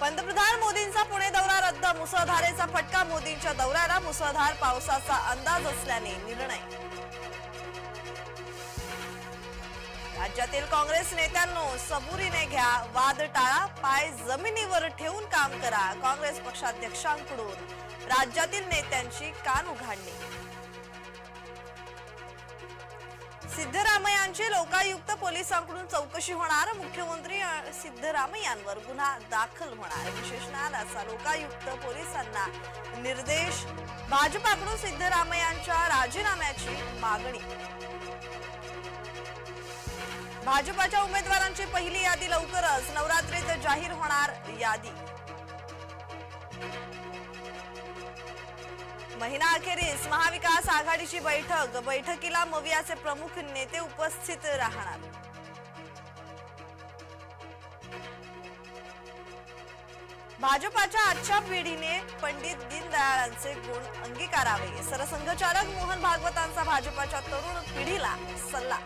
पंतप्रधान मोदींचा पुणे दौरा रद्द. मुसळधारेचा फटका मोदींच्या दौऱ्याला. मुसळधार पावसाचा अंदाज असल्याने निर्णय. राज्यातील काँग्रेस नेत्यांनो सबुरीने घ्या वाद टाळा पाय जमिनीवर ठेवून काम करा. काँग्रेस पक्षाध्यक्षांकडून राज्यातील नेत्यांची कान उघाडणी सिद्धरामयांची लोकायुक्त पोलिसांकडून चौकशी होणार. मुख्यमंत्री सिद्धरामयांवर गुन्हा दाखल होणार. विशेष न्यायालयाचा लोकायुक्त पोलिसांना निर्देश. भाजपाकडून सिद्धरामयांच्या राजीनाम्याची मागणी. भाजपाच्या उमेदवारांची पहिली यादी लवकरच. नवरात्रीत जाहीर होणार यादी. महिना अखेरीस. महाविकास आघाडीची बैठक. बैठकीला मवियाचे प्रमुख नेते उपस्थित राहणार. भाजपाच्या आजच्या पिढीने पंडित दीनदयाळांचे गुण अंगीकारावे. सरसंघचालक मोहन भागवतांचा भाजपाच्या तरुण पिढीला सल्ला.